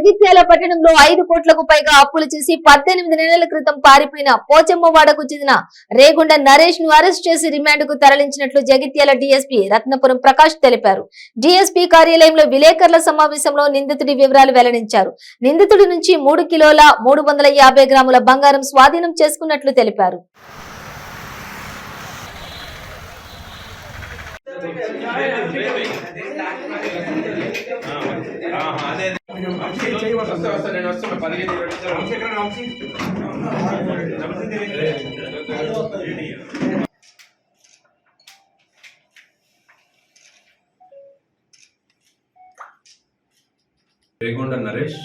జగిత్యాల పట్టణంలో ఐదు కోట్లకు పైగా అప్పులు చేసి పద్దెనిమిది నెలల క్రితం పారిపోయిన పోచమ్మవాడకు చెందిన రేగుండ నరేష్ను అరెస్ట్ చేసి రిమాండ్కు తరలించినట్లు జగిత్యాల డీఎస్పీ రత్నపురం ప్రకాష్ తెలిపారు. డీఎస్పీ కార్యాలయంలో విలేకరుల సమావేశంలో నిందితుడి వివరాలు వెల్లడించారు. నిందితుడి నుంచి మూడు కిలోల మూడు వందల యాభై గ్రాముల బంగారం స్వాధీనం చేసుకున్నట్లు తెలిపారు. అదే. వస్తా వస్తా నేను వస్తున్నా పదిహేను ఇరవై నిమిషాలు. రేగొండ నరేష్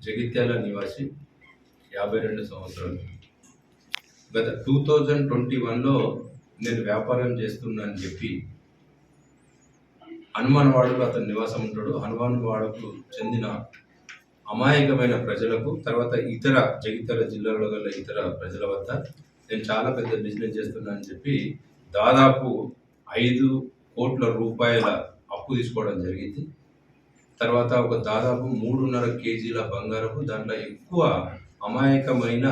జగిత్యాల నివాసి యాభై రెండు సంవత్సరాలు. గత టూ థౌజండ్ ట్వంటీ వన్లో నేను వ్యాపారం చేస్తున్నానని చెప్పి హనుమాన్ వాడలో అతను నివాసం ఉంటాడు. హనుమాన్ వాడకు చెందిన అమాయకమైన ప్రజలకు తర్వాత ఇతర జగిత్యాల జిల్లాలో గల ఇతర ప్రజల వద్ద నేను చాలా పెద్ద బిజినెస్ చేస్తున్నానని చెప్పి దాదాపు ఐదు కోట్ల రూపాయల అప్పు తీసుకోవడం జరిగింది. తర్వాత ఒక దాదాపు మూడున్నర కేజీల బంగారపు దాంట్లో ఎక్కువ అమాయకమైన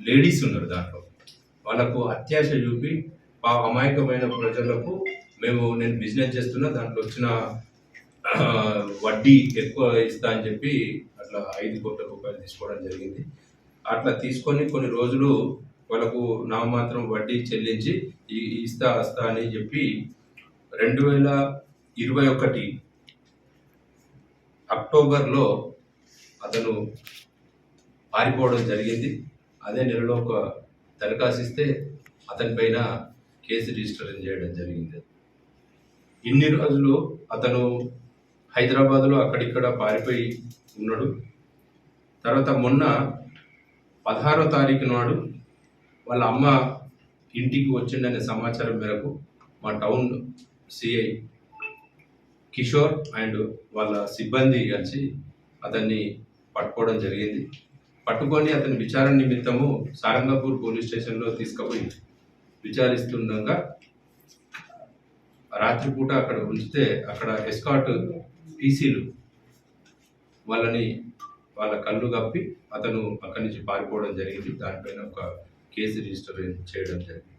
లేడీస్ ఉన్నారు దాంట్లో. వాళ్ళకు అత్యాశ చూపి ఆ అమాయకమైన ప్రజలకు మేము నేను బిజినెస్ చేస్తున్నా దాంట్లో వచ్చిన వడ్డీ ఎక్కువ ఇస్తా అని చెప్పి అట్లా ఐదు కోట్ల రూపాయలు తీసుకోవడం జరిగింది. అట్లా తీసుకొని కొన్ని రోజులు వాళ్ళకు నామమాత్రం వడ్డీ చెల్లించి ఇస్తా వస్తా అని చెప్పి రెండు వేల ఇరవై ఒకటి అక్టోబర్లో అతను పారిపోవడం జరిగింది. అదే నెలలో ఒక దరఖాస్తు ఇస్తే అతని పైన కేసు రిజిస్టర్ చేయడం జరిగింది. ఇన్ని రోజులు అతను హైదరాబాద్లో అక్కడిక్కడ పారిపోయి ఉన్నాడు. తర్వాత మొన్న పదహారో తారీఖు నాడు వాళ్ళ అమ్మ ఇంటికి వచ్చిందనే సమాచారం మేరకు మా టౌన్ సిఐ కిషోర్ అండ్ వాళ్ళ సిబ్బంది కలిసి అతన్ని పట్టుకోవడం జరిగింది. పట్టుకొని అతని విచారణ నిమిత్తము సారంగపూర్ పోలీస్ స్టేషన్లో తీసుకుపోయి విచారిస్తుండగా రాత్రిపూట అక్కడ ఉంచితే అక్కడ ఎస్కాట్ పీసీలు వాళ్ళని వాళ్ళ కళ్ళు కప్పి అతను అక్కడి నుంచి పారిపోవడం జరిగింది. దానిపైన ఒక కేసు రిజిస్టర్ చేయడం జరిగింది.